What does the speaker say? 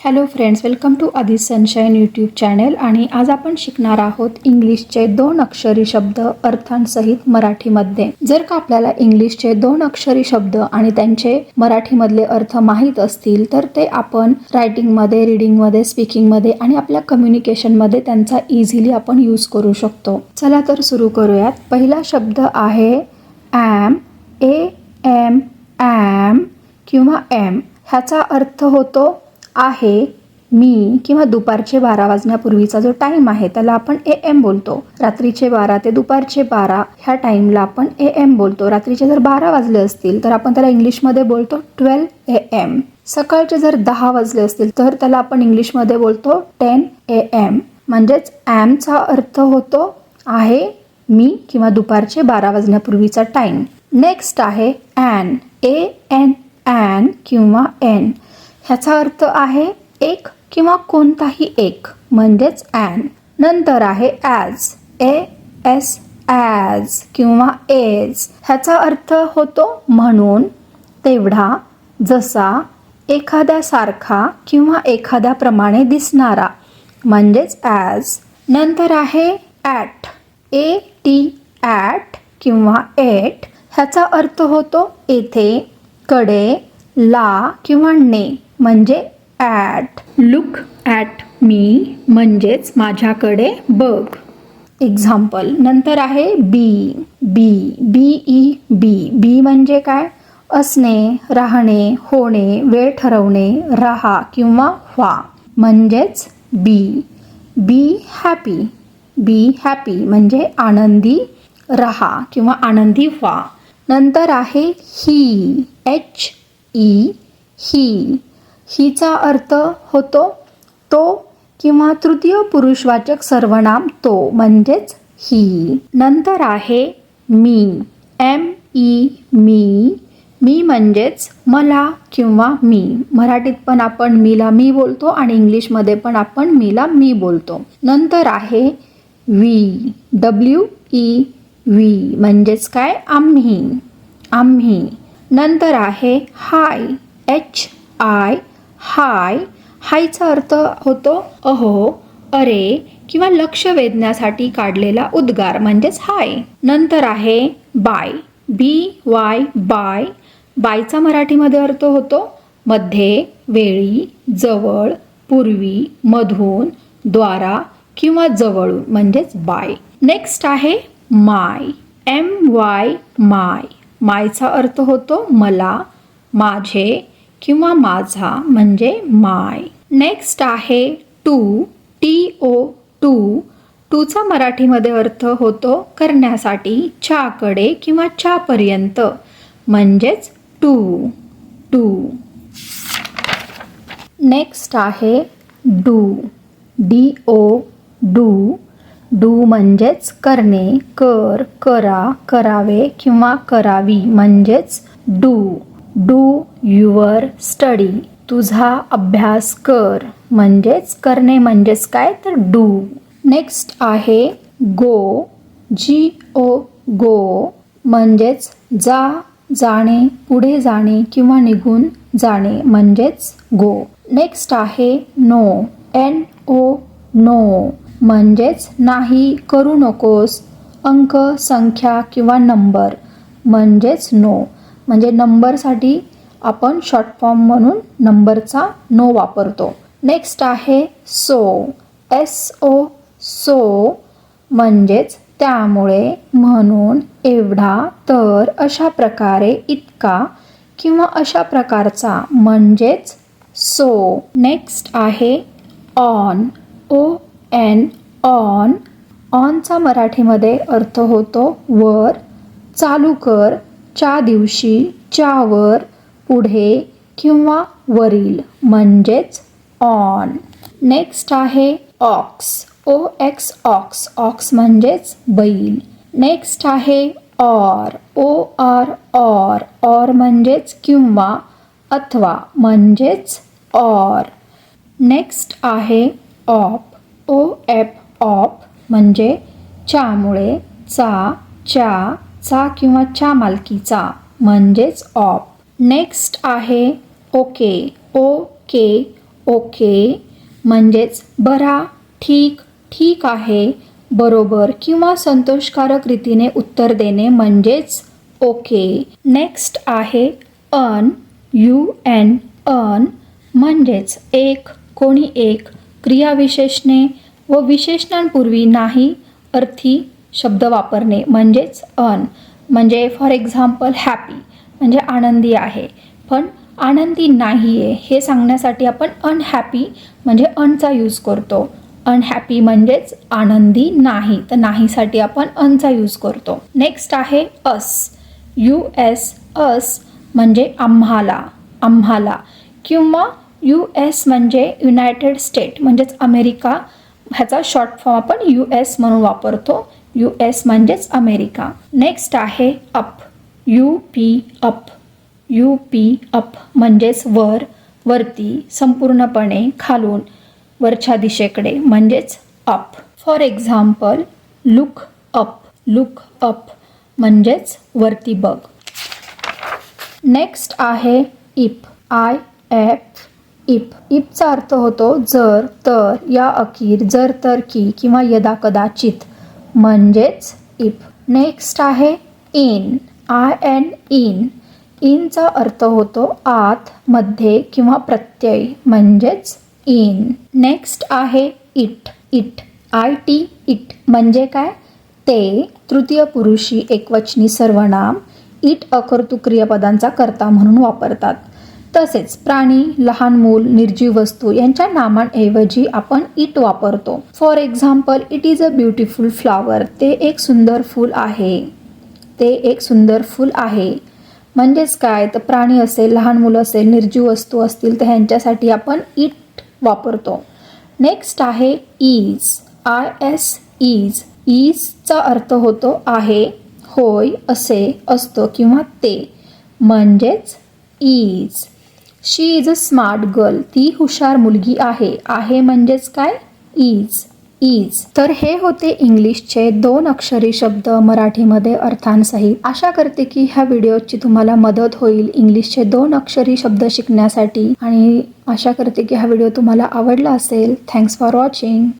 Hello friends welcome to Aadhi sunshine YouTube channel आणि आज आपण शिकणार आहोत इंग्लिशचे दोन अक्षरी शब्द अर्थांसहित मराठीमध्ये. जर का आपल्याला इंग्लिशचे दोन अक्षरी शब्द आणि त्यांचे मराठीमधले अर्थ माहीत असतील तर ते आपण रायटिंगमध्ये रिडिंगमध्ये स्पीकिंगमध्ये आणि आपल्या कम्युनिकेशनमध्ये त्यांचा इझिली आपण यूज करू शकतो. चला तर सुरू करूयात. पहिला शब्द आहे ॲम ए एम ॲम किंवा एम ह्याचा अर्थ होतो आहे मी किंवा दुपारचे बारा वाजण्यापूर्वीचा जो टाईम आहे त्याला आपण ए एम बोलतो. रात्रीचे बारा ते दुपारचे बारा ह्या टाईमला आपण ए एम बोलतो. रात्रीचे जर बारा वाजले असतील तर आपण त्याला इंग्लिशमध्ये बोलतो ट्वेल्व ए एम सकाळचे जर दहा वाजले असतील तर त्याला आपण इंग्लिशमध्ये बोलतो टेन ए एम म्हणजेच ॲमचा अर्थ होतो आहे मी किंवा दुपारचे बारा वाजण्यापूर्वीचा टाईम नेक्स्ट आहे ॲन ए एन ॲन किंवा एन ह्याचा अर्थ आहे एक किंवा कोणताही एक म्हणजेच ॲन नंतर आहे ॲज ए एस ॲज किंवा एज ह्याचा अर्थ होतो म्हणून तेवढा जसा एखाद्यासारखा किंवा एखाद्याप्रमाणे दिसणारा म्हणजेच ॲज नंतर आहे ॲट ए टी ॲट किंवा एट ह्याचा अर्थ होतो येथे कडे ला किंवा ने. म्हणजे ॲट लुक ॲट मी म्हणजेच माझ्याकडे बघ. एक्झाम्पल नंतर आहे बी बी बी ई बी बी म्हणजे काय? असणे राहणे होणे वेळ ठरवणे राहा किंवा व्हा. म्हणजेच बी बी हॅपी बी हॅपी म्हणजे आनंदी रहा किंवा आनंदी व्हा. नंतर आहे ही एच ई ही हिचा अर्थ होतो तो किंवा तृतीय पुरुषवाचक सर्वनाम तो म्हणजेच ही. नंतर आहे मी. एम ई मी. मी म्हणजेच मला किंवा मी. मराठीत पण आपण मीला मी बोलतो आणि इंग्लिशमध्ये पण आपण मीला मी बोलतो. नंतर आहे वी. W E V. म्हणजेच काय? आम्ही. आम्ही. नंतर आहे हाय. एच आय हाय हायचा अर्थ होतो अहो अरे किंवा लक्ष वेधण्यासाठी काढलेला उद्गार म्हणजेच हाय. नंतर आहे बाय बी वाय बाय. बायचा मराठीमध्ये अर्थ होतो मध्ये वेळी जवळ पूर्वी मधून द्वारा किंवा जवळून म्हणजेच बाय. नेक्स्ट आहे माय एम वाय माय. मायचा अर्थ होतो मला माझे किंवा माझा म्हणजे माय. नेक्स्ट आहे टू टी ओ टू. टूचा मराठीमध्ये अर्थ होतो करण्यासाठी च्याकडे किंवा च्यापर्यंत. म्हणजेच टू टू. नेक्स्ट आहे do D O do. Do म्हणजेच करणे कर करा करावे किंवा करावी म्हणजेच डू. डू युअर स्टडी तुझा अभ्यास कर. म्हणजेच करणे म्हणजेच काय? तर डू नेक्स्ट आहे गो जी ओ गो म्हणजेच जा जाणे पुढे जाणे किंवा निघून जाणे. म्हणजेच गो नेक्स्ट आहे नो एन ओ नो म्हणजेच नाही करू नकोस. अंक संख्या किंवा नंबर म्हणजेच नो म्हणजे नंबरसाठी आपण शॉर्ट फॉर्म म्हणून नंबरचा नो वापरतो. नेक्स्ट आहे सो. एस ओ सो म्हणजेच त्यामुळे म्हणून एवढा तर अशा प्रकारे इतका किंवा अशा प्रकारचा म्हणजेच सो. नेक्स्ट आहे ऑन ओ एन ऑन ऑनचा मराठीमध्ये अर्थ होतो वर चालू कर च्या दिवशी च्यावर पुढे किंवा वरील म्हणजेच ऑन नेक्स्ट आहे ox O X ox ox म्हणजेच बैल. नेक्स्ट आहे or O R or or म्हणजेच किंवा अथवा म्हणजेच ऑर नेक्स्ट आहे ऑप ओ एप ऑप म्हणजे च्यामुळे चा च्या चा किंवा च्या मालकीचा म्हणजेच ऑप नेक्स्ट आहे ओके ओ के ओके म्हणजेच बरा ठीक ठीक आहे बरोबर किंवा संतोषकारक रीतीने उत्तर देणे म्हणजेच ओके नेक्स्ट आहे अन यू एन अन म्हणजेच एक कोणी एक क्रियाविशेषणे व विशेषणांपूर्वी नाही अर्थी शब्द वापरणे म्हणजेच अन. म्हणजे फॉर एक्झाम्पल हॅपी म्हणजे आनंदी आहे. पण आनंदी नाही आहे हे सांगण्यासाठी आपण अनहॅपी म्हणजे अनचा यूज करतो. अनहॅपी म्हणजेच आनंदी नाही तर नाहीसाठी आपण अनचा यूज करतो. नेक्स्ट आहे अस यू एस अस म्हणजे आम्हाला आम्हाला. किंवा यू एस म्हणजे युनायटेड स्टेट म्हणजेच अमेरिका. ह्याचा शॉर्ट फॉर्म आपण यू एस म्हणून वापरतो. यू एस म्हणजेच अमेरिका. नेक्स्ट आहे up U P up U P up म्हणजेच वर वरती संपूर्णपणे खालून वरच्या दिशेकडे म्हणजेच up for example look up look up म्हणजेच वरती बघ. नेक्स्ट आहे इप आय एफ इप इपचा अर्थ होतो जर तर या अखेर जर तर की किंवा यदा कदाचित. म्हणजेच इफ नेक्स्ट आहे. इन आय एन इन इनचा अर्थ होतो आत मध्ये किंवा प्रत्यय. म्हणजेच इन नेक्स्ट आहे it it I T it म्हणजे काय? ते तृतीय पुरुषी एकवचनी सर्वनाम इट अकर्तुक्रियपदांचा कर्ता म्हणून वापरतात. तसेच प्राणी लहान मूल निर्जीव वस्तू यांच्या नामांऐवजी आपण इट वापरतो. For example it is a beautiful flower ते एक सुंदर फूल आहे. ते एक सुंदर फूल आहे. म्हणजेच काय? तर प्राणी असेल लहान मुलं असेल निर्जीव वस्तू असतील तर ह्यांच्यासाठी आपण इट वापरतो. नेक्स्ट आहे इज आय एस इज इजचा अर्थ होतो आहे होय असे असतो किंवा ते. म्हणजेच is she is a smart girl ती हुशार मुलगी आहे. आहे म्हणजेच काय? इज इज तर हे होते इंग्लिशचे दोन अक्षरी शब्द मराठीमध्ये अर्थांसहित आशा करते की ह्या व्हिडिओची तुम्हाला मदत होईल इंग्लिशचे दोन अक्षरी शब्द शिकण्यासाठी. आणि आशा करते की हा व्हिडिओ तुम्हाला आवडला असेल. Thanks for watching